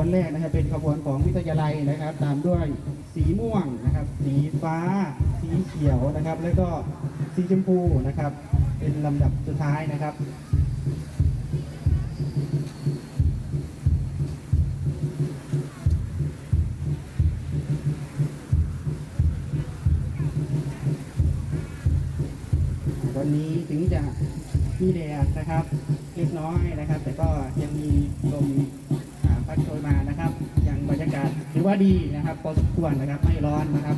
วนแรกนะครับเป็นขบวนของวิทยาลัยนะครับ ตามด้วยสีม่วงนะครับ สีฟ้า สีเขียวนะครับ แล้วก็สีชมพูนะครับ เป็นลำดับสุดท้ายนะครับวันนี้ถึงจะมีแดดนะครับเล็กน้อยนะครับ แต่ก็ยัง ว่าดีนะครับพอสมควรนะครับไม่ร้อนนะครับ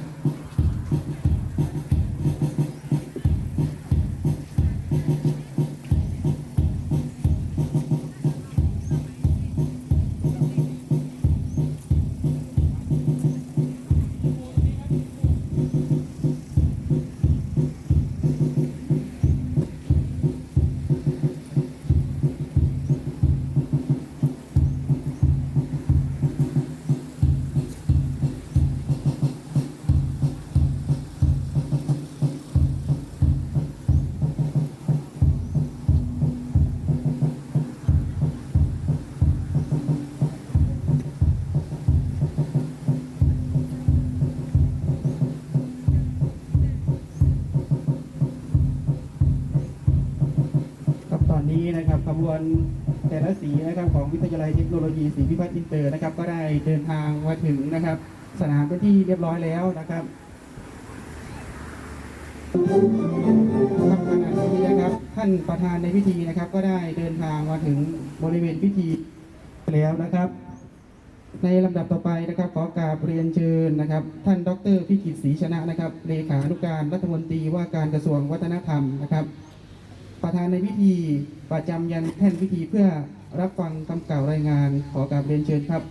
นี้นะครับขบวนแต่ละสีนะครับของวิทยาลัยเทคโนโลยีศรีพิพัฒน์อินเตอร์นะครับ ก็ได้เดินทางมาถึงนะครับ สนามเป็นที่เรียบร้อยแล้วนะครับครับขณะนี้นะครับ ท่านประธานในพิธีนะครับ ก็ได้เดินทางมาถึงบริเวณพิธีแล้วนะครับ ในลำดับต่อไปนะครับ ขอกราบเรียนเชิญนะครับ ท่านดรพิกิตศรีชนะนะครับเลขานุการรัฐมนตรีว่าการกระทรวงวัฒนธรรมนะครับ ประธานในพิธีประจำยันแท่นพิธีเพื่อรับฟังคำกล่าวรายงานขอกราบเรียนเชิญครับ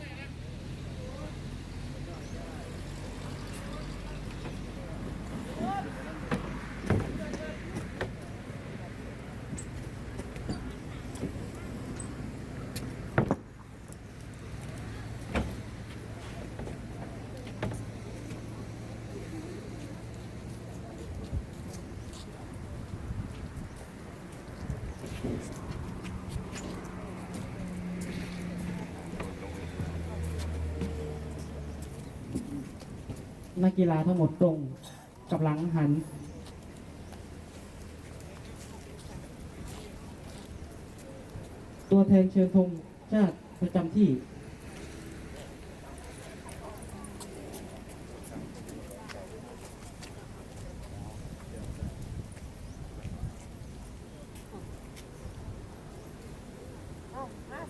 กีฬาทั้งหมดตรงกับหลังหัน ตัวแทนเชิญธงชาติประจำที่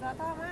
สอทอมา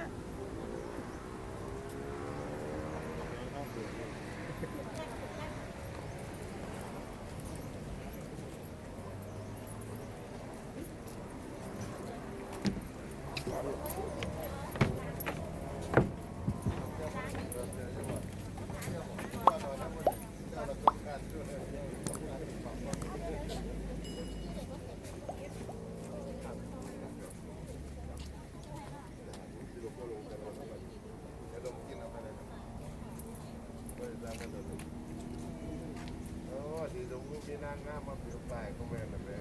โอ้ที่ตรงนี้มีนางงามมาเปลี่ยนไปก็แม่นละแม่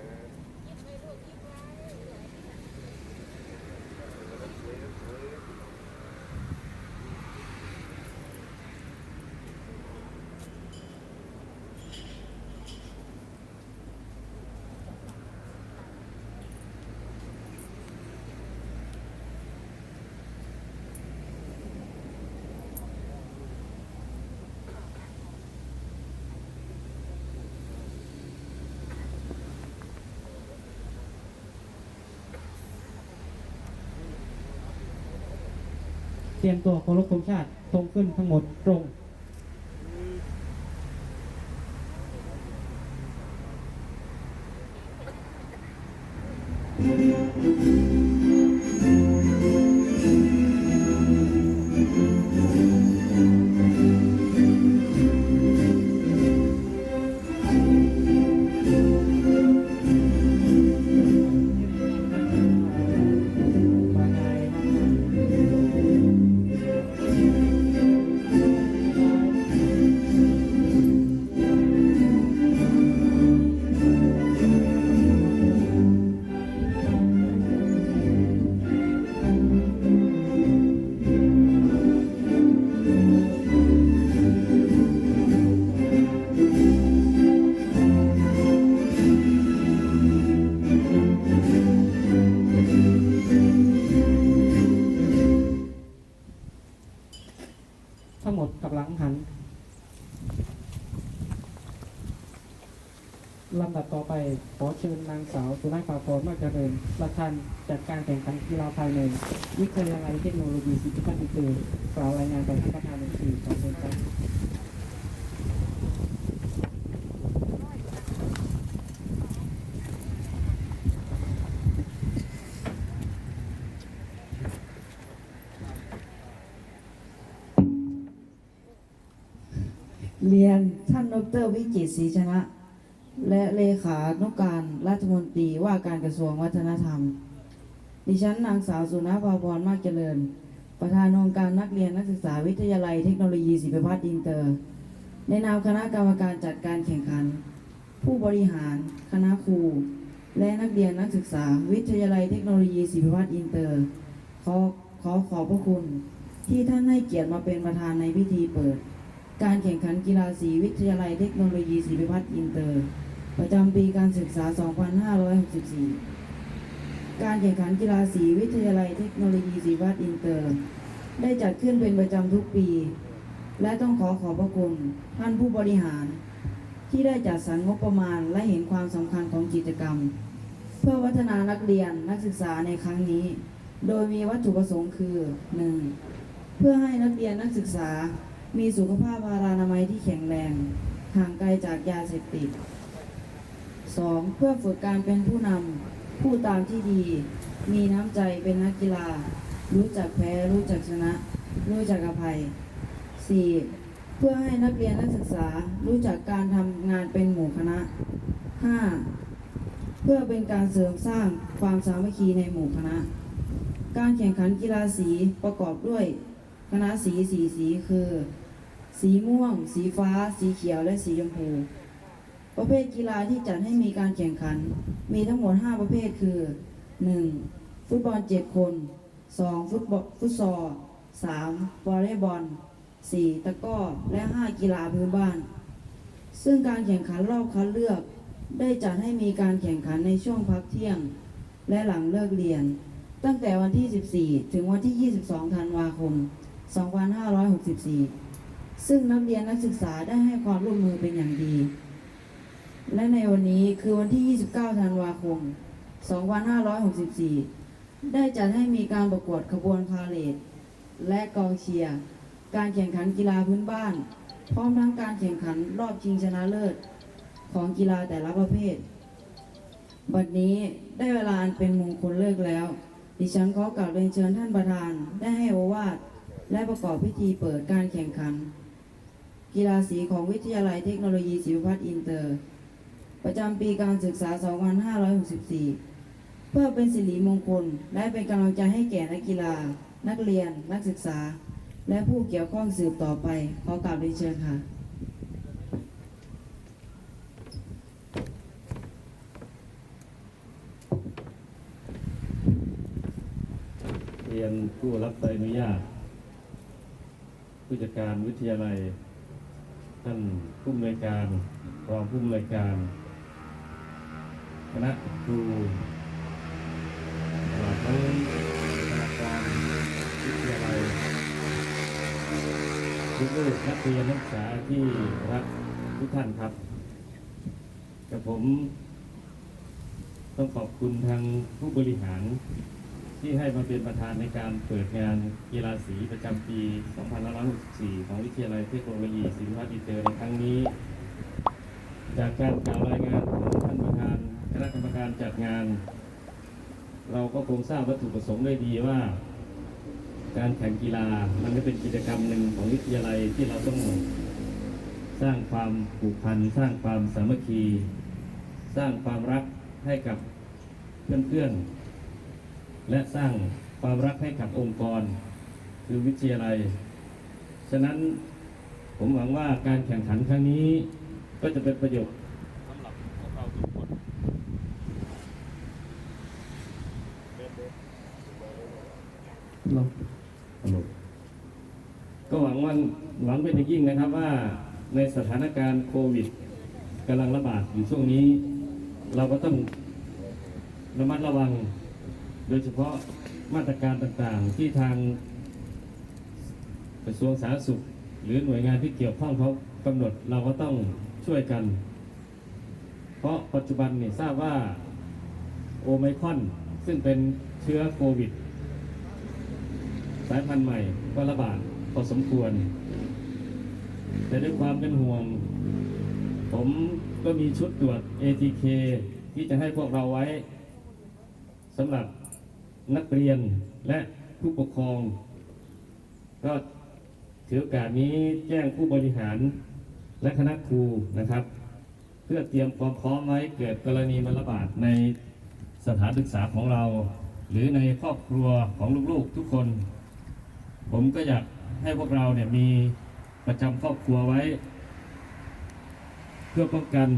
เตรียมตัวเคารพธงชาติทงขึ้นทั้งหมดตรงทั้ง ขอเชิญนางสาวสุนัขปาพรมากเจริญประธานจัดการแข่งขันกีฬาภายในวิทยาลัยเทคโนโลยีสิทธิพัฒน์อินเตอร์กล่าวรายงานต่อท่านประธานในสี่ขอเชิญครับเรียนท่านดรวิจิตรศรีชนะ และเลขานุการรัฐมนตรีว่าการกระทรวงวัฒนธรรม ดิฉันนางสาวสุนภาพรมากเจริญ ประธานองค์การนักเรียนนักศึกษาวิทยาลัยเทคโนโลยีศิริพัฒน์อินเตอร์ ในนามคณะกรรมการจัดการแข่งขัน ผู้บริหาร คณะครู และนักเรียนนักศึกษาวิทยาลัยเทคโนโลยีศิริพัฒน์อินเตอร์ ขอขอขอบพระคุณ ที่ท่านให้เกียรติมาเป็นประธานในพิธีเปิด การแข่งขันกีฬาสีวิทยาลัยเทคโนโลยีศรีพิพัฒน์อินเตอร์ ประจำปีการศึกษา 2564 การแข่งขันกีฬาสีวิทยาลัยเทคโนโลยีศรีพิพัฒน์อินเตอร์ ได้จัดขึ้นเป็นประจำทุกปี และต้องขอขอบพระคุณท่านผู้บริหาร ที่ได้จัดสรรงบประมาณและเห็นความสำคัญของกิจกรรม เพื่อพัฒนานักเรียนนักศึกษาในครั้งนี้ โดยมีวัตถุประสงค์คือ 1. เพื่อให้นักเรียนนักศึกษามีสุขภาพพารานามัยที่แข็งแรง ห่างไกลจากยาเสพติด 2. เพื่อฝึกการเป็นผู้นำผู้ตามที่ดี มีน้ำใจเป็นนักกีฬา รู้จักแพ้รู้จักชนะ รู้จักอภัย 4. เพื่อให้นักเรียนนักศึกษารู้จักการทำงานเป็นหมู่คณะ 5. เพื่อเป็นการเสริมสร้างความสามัคคีในหมู่คณะ การแข่งขันกีฬาสีประกอบด้วย คณะสีสีสีคือ สีม่วง สีฟ้า สีเขียวและสีชมพู ประเภทกีฬาที่จัดให้มีการแข่งขัน มีทั้งหมด 5 ประเภทคือ 1. ฟุตบอล 7 คน 2. ฟุตบอลฟุตซอล 3. วอลเลย์บอล 4. ตะก้อ และ 5 กีฬาพื้นบ้าน ซึ่งการแข่งขันรอบคัดเลือก ได้จัดให้มีการแข่งขันในช่วงพักเที่ยง และหลังเลิกเรียน ตั้งแต่วันที่ 14 ถึงวันที่ 22 ธันวาคม 2564 ซึ่งนักเรียนนักศึกษาได้ให้ความร่วมมือเป็นอย่างดี และในวันนี้คือวันที่ 29 ธันวาคม 2564 ได้จัดให้มีการประกวดขบวนพาเหรดและกองเชียร์ การแข่งขันกีฬาพื้นบ้าน พร้อมทั้งการแข่งขันรอบชิงชนะเลิศ ของกีฬาแต่ละประเภท บัดนี้ได้เวลาอันเป็นมงคลเลิกแล้ว ดิฉันขอกราบเรียนเชิญท่านประธาน ได้ให้โอวาทและประกอบพิธีเปิดการแข่งขัน กีฬาสีของวิทยาลัยเทคโนโลยีศิริพัฒน์อินเตอร์ ประจำปีการศึกษา 2564 เพื่อเป็นสิริมงคล และเป็นกำลังใจให้แก่นักกีฬา นักเรียน นักศึกษา และผู้เกี่ยวข้องสืบต่อไป ขอกราบเรียนเชิญค่ะเรียนผู้รับใบอนุญาตผู้จัดการวิทยาลัย ท่านผู้อำนวยการรองผู้อำนวยการ ณะครูตลอดทั้งคณะการวิทยาลัยลูกๆนักเรียนนักศึกษาที่รักทุกท่านครับกับผมต้องขอบคุณทางผู้บริหารที่ให้มาเป็นประธานในการเปิดงานกีฬาสีประจำปี 2564 ของวิทยาลัยเทคโนโลยีศิริวัฒน์อินเตอร์ในครั้งนี้ จากการกล่าวรายงานของ ณะกรรมการจัดงาน เราก็คงทราบวัตถุประสงค์ได้ดีว่า การแข่งกีฬามันก็เป็นกิจกรรมหนึ่งของวิทยาลัยที่เราต้องสร้างความผูกพัน สร้างความสามัคคี สร้างความรักให้กับเพื่อนๆ และสร้างความรักให้กับองค์กร คือวิทยาลัย ฉะนั้นผมหวังว่าการแข่งขันครั้งนี้ก็จะเป็นประโยชน์สำหรับพวกเราทุกคน ก็หวังว่าหวังเป็นอย่างยิ่งนะครับว่าในสถานการณ์โควิดกำลังระบาดอยู่ช่วงนี้ เราก็ต้องระมัดระวัง โดยเฉพาะมาตรการต่างๆ ที่ทางกระทรวงสาธารณสุข หรือหน่วยงานที่เกี่ยวข้องเขากำหนดเราก็ต้องช่วยกัน เพราะปัจจุบันเนี่ยทราบว่าโอไมครอนซึ่งเป็นเชื้อโควิด สายพันธุ์ใหม่ก็ระบาดพอสมควร แต่ด้วยความเป็นห่วง ผมก็มีชุดตรวจ ATK ที่จะให้พวกเราไว้สำหรับนักเรียนและผู้ปกครอง ก็ถือโอกาสนี้แจ้งผู้บริหารและคณะครูนะครับ เพื่อเตรียมความพร้อมไว้เกิดกรณีมันระบาดในสถานศึกษาของเรา หรือในครอบครัวของลูกๆทุกคน ผมก็อยากให้พวกเราเนี่ยมีประจำครอบครัวไว้ เพื่อป้องกัน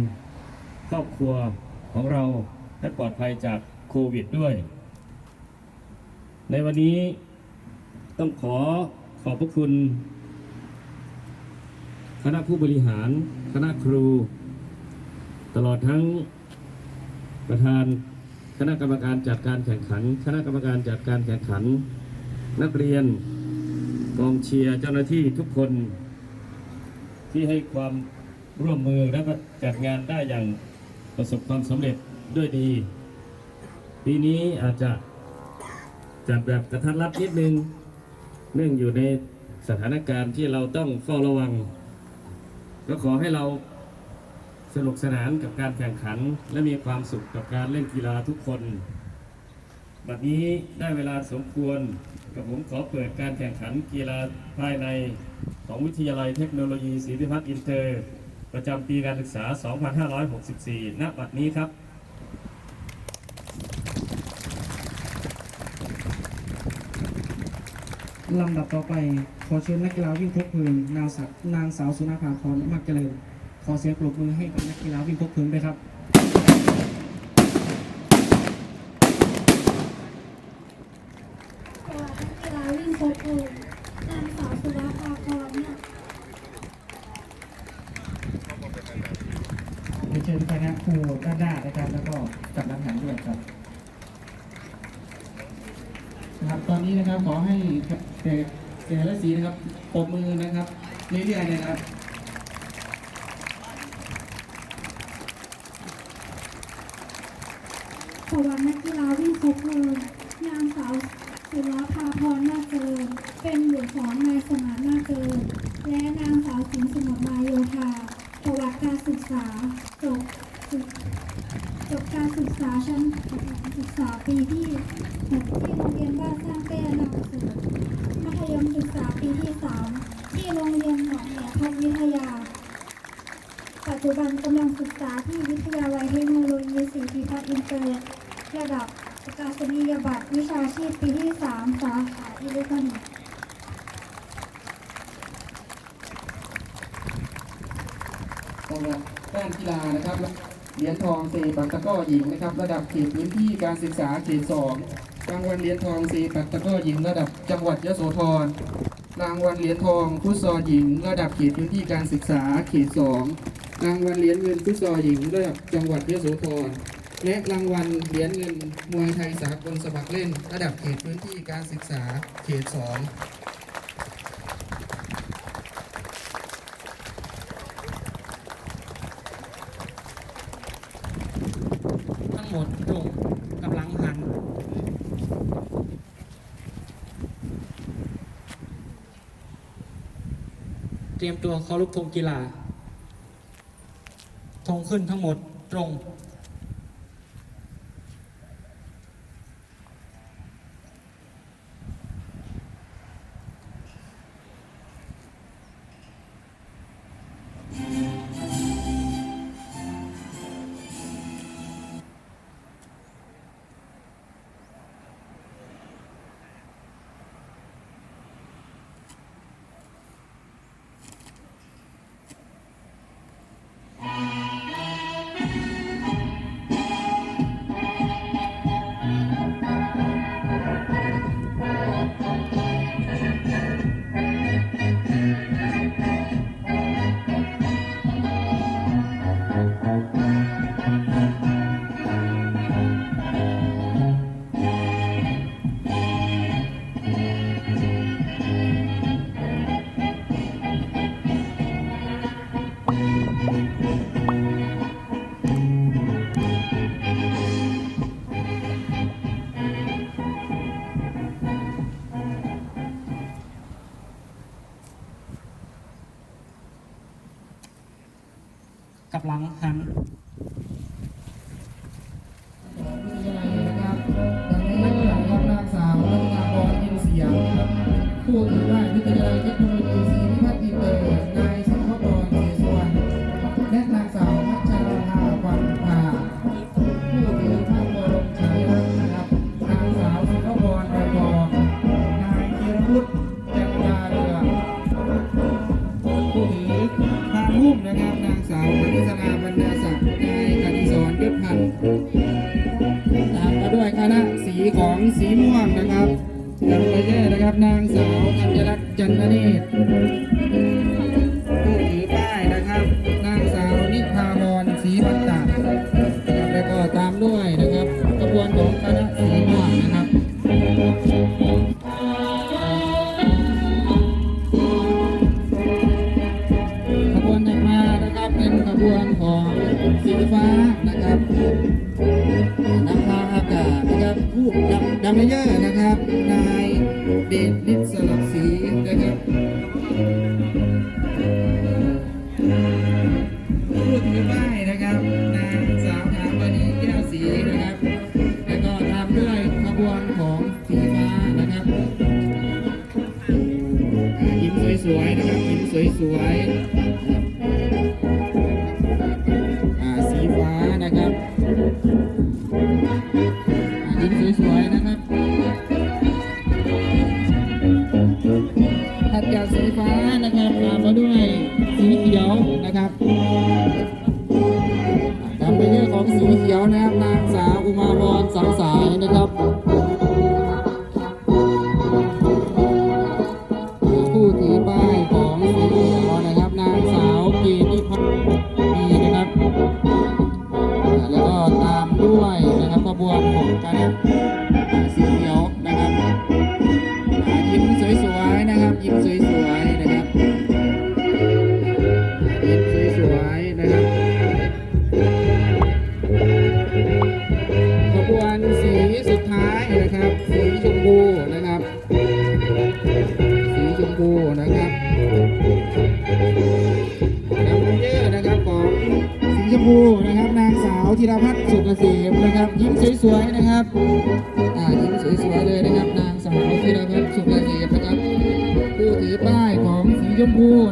ครอบครัวของเราให้ปลอดภัยจากโควิดด้วย ในวันนี้ต้องขอขอบพระคุณ คณะผู้บริหาร คณะครู ตลอดทั้งประธานคณะกรรมการจัดการแข่งขัน คณะกรรมการจัดการแข่งขัน นักเรียน กองเชียร์เจ้าหน้าที่ทุกคนที่ให้ความร่วมมือและจัดงานได้อย่างประสบความสำเร็จด้วยดี ปีนี้อาจจะจัดแบบกระทัดรัดนิดนึง เนื่องอยู่ในสถานการณ์ที่เราต้องเฝ้าระวัง ก็ขอให้เราสนุกสนานกับการแข่งขัน และมีความสุขกับการเล่นกีฬาทุกคน บัดนี้ได้เวลาสมควร กับผมขอเปิดการแข่งขันกีฬาภายในของวิทยาลัยเทคโนโลยีศรีพิพัฒน์อินเตอร์ ประจำปีการศึกษา 2564 ณ บัดนี้ครับลำดับต่อไปขอเชิญนักกีฬาวิ่งพกพื้นนางสาวนางสาวสุนาภาพรมักเจริญ ขอเสียงปรบมือให้กับนักกีฬาวิ่งพกพื้นด้วยครับ ก็กีฬาวิ่งโคกคูนางสาวสุภาภาพรเนี่ย เรียนเชิญคณะครูด้านหน้านะครับ แล้วก็จับรางหันด้วยครับนะครับ ตอนนี้นะครับขอให้ แต่แต่ละสีนะครับปรบมือนะครับเรื่อยๆนะครับประวัตินักกีฬาวิ่งโคกคูนางสาวศิลาภาพรนาคเจริญเป็นบุตรของนายสมานนาคเจริญและนางสาวสิงห์สมุทรมาโยธาประวัติการศึกษาจบ จบการศึกษาชั้นประถมศึกษาปีที่หกที่โรงเรียนบ้านสร้างแก้นาประเสริฐมัธยมศึกษาปีที่สามที่โรงเรียนหนองแหพัฒวิทยา ปัจจุบันกำลังศึกษาที่วิทยาลัยเทคโนโลยีศรีพิพัฒน์อินเตอร์ระดับประกาศนียบัตรวิชาชีพปีที่3สาขาอิเล็กทรอนิกส์สำหรับด้านกีฬานะครับ เหรียญทองเซปักตะก้อหญิงนะครับ ระดับเขตพื้นที่การศึกษาเขตสองรางวัลเหรียญทองเซปักตะก้อหญิง ระดับจังหวัดยโสธร รางวัลเหรียญทองฟุตซอลหญิง ระดับเขตพื้นที่การศึกษาเขตสองรางวัลเหรียญเงินฟุตซอลหญิง ระดับจังหวัดยโสธรและรางวัลเหรียญเงินมวยไทยสากลสมัครเล่น ระดับเขตพื้นที่การศึกษาเขตสอง หมดตรงกำลังหันเตรียมตัวเคารพธงกีฬาธงขึ้นทั้งหมดตรง ยงนะครับผู้ถือว่า สีม่วงนะครับนางไปเย่นะครับ นางสาวอัญลักษณ์จันทเนตร นะครับ นายเดชฤทธิ์สลับสีนะครับพูดถึงว่า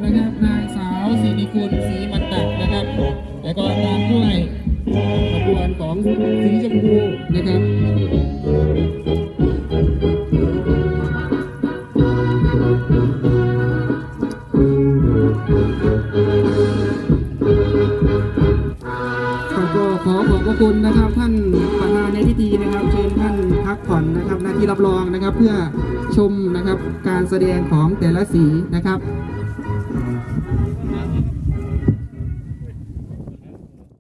นะครับนางสาวสีนีคุณศรีมันตะนะครับ แล้ก็ตามด้วยขบวนของสีชมพู ครับ